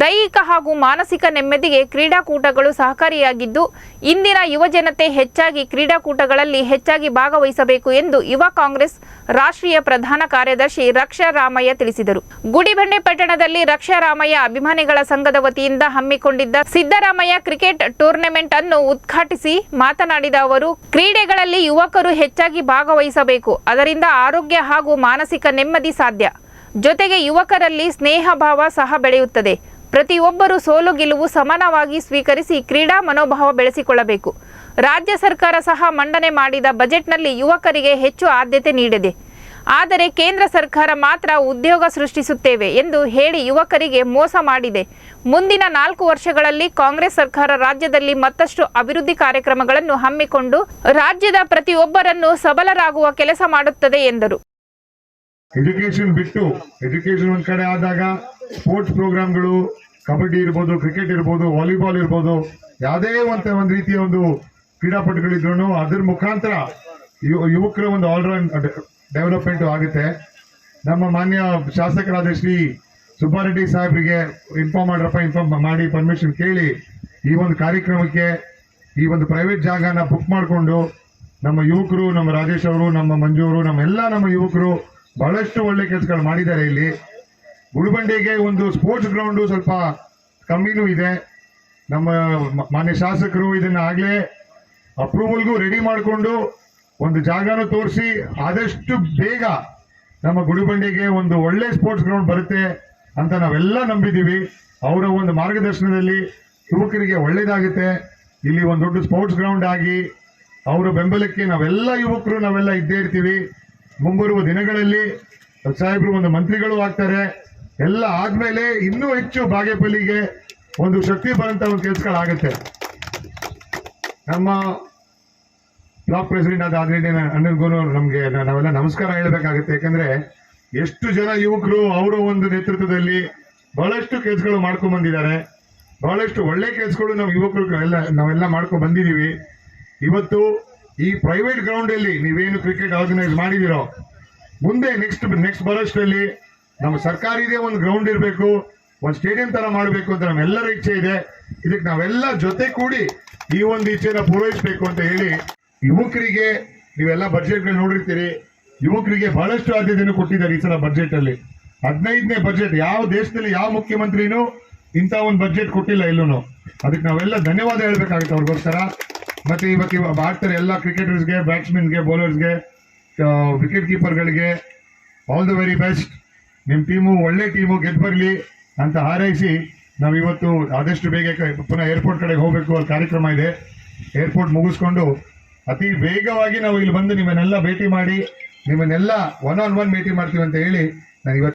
ದೈಹಿಕ ಹಾಗೂ ಮಾನಸಿಕ ನೆಮ್ಮದಿಗೆ ಕ್ರೀಡಾಕೂಟಗಳು ಸಹಕಾರಿಯಾಗಿದ್ದು, ಇಂದಿನ ಯುವಜನತೆ ಹೆಚ್ಚಾಗಿ ಕ್ರೀಡಾಕೂಟಗಳಲ್ಲಿ ಹೆಚ್ಚಾಗಿ ಭಾಗವಹಿಸಬೇಕು ಎಂದು ಯುವ ಕಾಂಗ್ರೆಸ್ ರಾಷ್ಟ್ರೀಯ ಪ್ರಧಾನ ಕಾರ್ಯದರ್ಶಿ ರಕ್ಷಾ ರಾಮಯ್ಯ ತಿಳಿಸಿದರು. ಗುಡಿಬಂಡೆ ಪಟ್ಟಣದಲ್ಲಿ ರಕ್ಷಾ ರಾಮಯ್ಯ ಅಭಿಮಾನಿಗಳ ಸಂಘದ ವತಿಯಿಂದ ಹಮ್ಮಿಕೊಂಡಿದ್ದ ಸಿದ್ದರಾಮಯ್ಯ ಕ್ರಿಕೆಟ್ ಟೂರ್ನಮೆಂಟ್ ಅನ್ನು ಉದ್ಘಾಟಿಸಿ ಮಾತನಾಡಿದ ಅವರು, ಕ್ರೀಡೆಗಳಲ್ಲಿ ಯುವಕರು ಹೆಚ್ಚಾಗಿ ಭಾಗವಹಿಸಬೇಕು. ಅದರಿಂದ ಆರೋಗ್ಯ ಹಾಗೂ ಮಾನಸಿಕ ನೆಮ್ಮದಿ ಸಾಧ್ಯ. ಜೊತೆಗೆ ಯುವಕರಲ್ಲಿ ಸ್ನೇಹ ಭಾವ ಸಹ ಬೆಳೆಯುತ್ತದೆ. ಪ್ರತಿಯೊಬ್ಬರು ಸೋಲು ಗೆಲುವು ಸಮಾನವಾಗಿ ಸ್ವೀಕರಿಸಿ ಕ್ರೀಡಾ ಮನೋಭಾವ ಬೆಳೆಸಿಕೊಳ್ಳಬೇಕು. ರಾಜ್ಯ ಸರ್ಕಾರ ಸಹ ಮಂಡನೆ ಮಾಡಿದ ಬಜೆಟ್ನಲ್ಲಿ ಯುವಕರಿಗೆ ಹೆಚ್ಚು ಆದ್ಯತೆ ನೀಡಿದೆ. ಆದರೆ ಕೇಂದ್ರ ಸರ್ಕಾರ ಮಾತ್ರ ಉದ್ಯೋಗ ಸೃಷ್ಟಿಸುತ್ತೇವೆ ಎಂದು ಹೇಳಿ ಯುವಕರಿಗೆ ಮೋಸ ಮಾಡಿದೆ. ಮುಂದಿನ ನಾಲ್ಕು ವರ್ಷಗಳಲ್ಲಿ ಕಾಂಗ್ರೆಸ್ ಸರ್ಕಾರ ರಾಜ್ಯದಲ್ಲಿ ಮತ್ತಷ್ಟು ಅಭಿವೃದ್ಧಿ ಕಾರ್ಯಕ್ರಮಗಳನ್ನು ಹಮ್ಮಿಕೊಂಡು ರಾಜ್ಯದ ಪ್ರತಿಯೊಬ್ಬರನ್ನು ಸಬಲರಾಗುವ ಕೆಲಸ ಮಾಡುತ್ತದೆ ಎಂದರು. ಎಜುಕೇಶನ್ ಬಿಟ್ಟು ಎಜುಕೇಶನ್ ಒಂದ್ ಕಡೆ ಆದಾಗ ಸ್ಪೋರ್ಟ್ಸ್ ಪ್ರೋಗ್ರಾಮ್ಗಳು ಕಬಡ್ಡಿ ಇರ್ಬೋದು ಕ್ರಿಕೆಟ್ ಇರ್ಬೋದು ವಾಲಿಬಾಲ್ ಇರ್ಬೋದು, ಯಾವುದೇ ಒಂದು ಒಂದ್ ರೀತಿಯ ಒಂದು ಕ್ರೀಡಾಪಟುಗಳಿದ್ರು ಅದ್ರ ಮುಖಾಂತರ ಯುವಕರ ಒಂದು ಆಲ್ರೌಂಡ್ ಡೆವಲಪ್ಮೆಂಟ್ ಆಗುತ್ತೆ. ನಮ್ಮ ಮಾನ್ಯ ಶಾಸಕರಾದ ಶ್ರೀ ಸುಬ್ಬಾರೆಡ್ಡಿ ಸಾಹೇಬ್ರಿಗೆ ಇನ್ಫಾರ್ಮ್ ಮಾಡ್ರಪ್ಪ ಇನ್ಫಾರ್ಮ್ ಮಾಡಿ ಪರ್ಮಿಷನ್ ಕೇಳಿ ಈ ಒಂದು ಕಾರ್ಯಕ್ರಮಕ್ಕೆ, ಈ ಒಂದು ಪ್ರೈವೇಟ್ ಜಾಗನ ಬುಕ್ ಮಾಡಿಕೊಂಡು ನಮ್ಮ ಯುವಕರು, ನಮ್ಮ ರಾಜೇಶ್ ಅವರು, ನಮ್ಮ ಮಂಜು ಅವರು, ನಮ್ಮ ಎಲ್ಲ ನಮ್ಮ ಯುವಕರು ಬಹಳಷ್ಟು ಒಳ್ಳೆ ಕೆಲಸಗಳು ಮಾಡಿದ್ದಾರೆ ಇಲ್ಲಿ. ಗುಡಿಬಂಡೆಗೆ ಒಂದು ಸ್ಪೋರ್ಟ್ಸ್ ಗ್ರೌಂಡು ಸ್ವಲ್ಪ ಕಮ್ಮಿನೂ ಇದೆ. ನಮ್ಮ ಮಾನ್ಯ ಶಾಸಕರು ಇದನ್ನ ಆಗಲೇ ಅಪ್ರೂವಲ್ಗೂ ರೆಡಿ ಮಾಡಿಕೊಂಡು ಒಂದು ಜಾಗನೂ ತೋರಿಸಿ ಆದಷ್ಟು ಬೇಗ ನಮ್ಮ ಗುಡಿಬಂಡೆಗೆ ಒಂದು ಒಳ್ಳೆ ಸ್ಪೋರ್ಟ್ಸ್ ಗ್ರೌಂಡ್ ಬರುತ್ತೆ ಅಂತ ನಾವೆಲ್ಲ ನಂಬಿದ್ದೀವಿ. ಅವರ ಒಂದು ಮಾರ್ಗದರ್ಶನದಲ್ಲಿ ಯುವಕರಿಗೆ ಒಳ್ಳೇದಾಗುತ್ತೆ ಇಲ್ಲಿ ಒಂದು ದೊಡ್ಡ ಸ್ಪೋರ್ಟ್ಸ್ ಗ್ರೌಂಡ್ ಆಗಿ ಅವರ ಬೆಂಬಲಕ್ಕೆ ನಾವೆಲ್ಲ ಯುವಕರು ನಾವೆಲ್ಲ ಇದ್ದೇ ಇರ್ತೀವಿ. ಮುಂಬರುವ ದಿನಗಳಲ್ಲಿ ಸಾಹೇಬರು ಒಂದು ಮಂತ್ರಿಗಳು ಆಗ್ತಾರೆ. ಎಲ್ಲ ಆದ್ಮೇಲೆ ಇನ್ನೂ ಹೆಚ್ಚು ಬಾಗೇಪಲ್ಲಿಗೆ ಒಂದು ಶಕ್ತಿ ಬರಂತ ಒಂದು ಕೆಲಸಗಳಾಗುತ್ತೆ. ನಮ್ಮ ಬ್ಲಾಕ್ ಪ್ರೆಸಿಡೆಂಟ್ ಆದ ಆದ್ರಿಂದ ಅಣ್ಣನ್ಗೂ ನಮ್ಗೆ ನಾವೆಲ್ಲ ನಮಸ್ಕಾರ ಹೇಳಬೇಕಾಗುತ್ತೆ. ಯಾಕಂದ್ರೆ ಎಷ್ಟು ಜನ ಯುವಕರು ಅವರ ಒಂದು ನೇತೃತ್ವದಲ್ಲಿ ಬಹಳಷ್ಟು ಕೆಲಸಗಳು ಮಾಡ್ಕೊಂಡ್ ಬಂದಿದ್ದಾರೆ. ಬಹಳಷ್ಟು ಒಳ್ಳೆ ಕೆಲಸಗಳು ನಾವು ಯುವಕರು ಎಲ್ಲ, ನಾವೆಲ್ಲ ಮಾಡ್ಕೊಂಡ್ ಬಂದಿದೀವಿ ಇವತ್ತು ಈ ಪ್ರೈವೇಟ್ ಗ್ರೌಂಡ್ ಅಲ್ಲಿ ನೀವೇನು ಕ್ರಿಕೆಟ್ ಆರ್ಗನೈಸ್ ಮಾಡಿದಿರೋ, ಮುಂದೆ ನೆಕ್ಸ್ಟ್ ನೆಕ್ಸ್ಟ್ ಬರೋಷ್ಟರಲ್ಲಿ ನಮ್ಮ ಸರ್ಕಾರಿದೇ ಒಂದು ಗ್ರೌಂಡ್ ಇರಬೇಕು, ಒಂದು ಸ್ಟೇಡಿಯಂ ತರ ಮಾಡಬೇಕು ಅಂತ ನಮ್ಮೆಲ್ಲರ ಇಚ್ಛೆ ಇದೆ. ಇದಕ್ಕೆ ನಾವೆಲ್ಲ ಜೊತೆ ಕೂಡಿ ಈ ಒಂದು ಇಚ್ಛೆನ ಪೂರೈಸಬೇಕು ಅಂತ ಹೇಳಿ ಯುವಕರಿಗೆ ನೀವೆಲ್ಲ ಬಜೆಟ್ಗಳು ನೋಡಿರ್ತೀರಿ. ಯುವಕರಿಗೆ ಬಹಳಷ್ಟು ಆದ್ಯತೆಯನ್ನು ಕೊಟ್ಟಿದ್ದಾರೆ ಈ ಸಲ ಬಜೆಟ್ ಅಲ್ಲಿ. ಹದಿನೈದನೇ ಬಜೆಟ್ ಯಾವ ದೇಶದಲ್ಲಿ ಯಾವ ಮುಖ್ಯಮಂತ್ರಿನೂ ಇಂಥ ಒಂದು ಬಜೆಟ್ ಕೊಟ್ಟಿಲ್ಲ ಇಲ್ಲೂ ಅದಕ್ಕೆ ನಾವೆಲ್ಲ ಧನ್ಯವಾದ ಹೇಳ್ಬೇಕಾಗುತ್ತೆ ಅವ್ರಿಗೋಸ್ಕರ ಮತ್ತೆ ಇವತ್ತು ಇವಾಗ ಆಡ್ತಾರೆ ಎಲ್ಲ ಕ್ರಿಕೆಟರ್ಸ್ಗೆ ಬ್ಯಾಟ್ಸ್ಮನ್ಗೆ ಬೌಲರ್ಸ್ಗೆ ವಿಕೆಟ್ ಕೀಪರ್ಗಳಿಗೆ ಆಲ್ ದ ವೆರಿ ಬೆಸ್ಟ್ ನಿಮ್ಮ ಟೀಮು ಒಳ್ಳೆ ಟೀಮು ಗೆದ್ದು ಬರಲಿ ಅಂತ ಹಾರೈಸಿ ನಾವು ಇವತ್ತು ಆದಷ್ಟು ಬೇಗ ಪುನಃ ಏರ್ಪೋರ್ಟ್ ಕಡೆಗೆ ಹೋಗಬೇಕು ಅಲ್ಲಿ ಕಾರ್ಯಕ್ರಮ ಇದೆ. ಏರ್ಪೋರ್ಟ್ ಮುಗಿಸ್ಕೊಂಡು ಅತಿ ವೇಗವಾಗಿ ನಾವು ಇಲ್ಲಿ ಬಂದು ನಿಮ್ಮನ್ನೆಲ್ಲ ಭೇಟಿ ಮಾಡಿ, ನಿಮ್ಮನ್ನೆಲ್ಲ ಒನ್ ಆನ್ ಒನ್ ಭೇಟಿ ಮಾಡ್ತೀವಿ ಅಂತ ಹೇಳಿ ನಾನು ಇವತ್ತು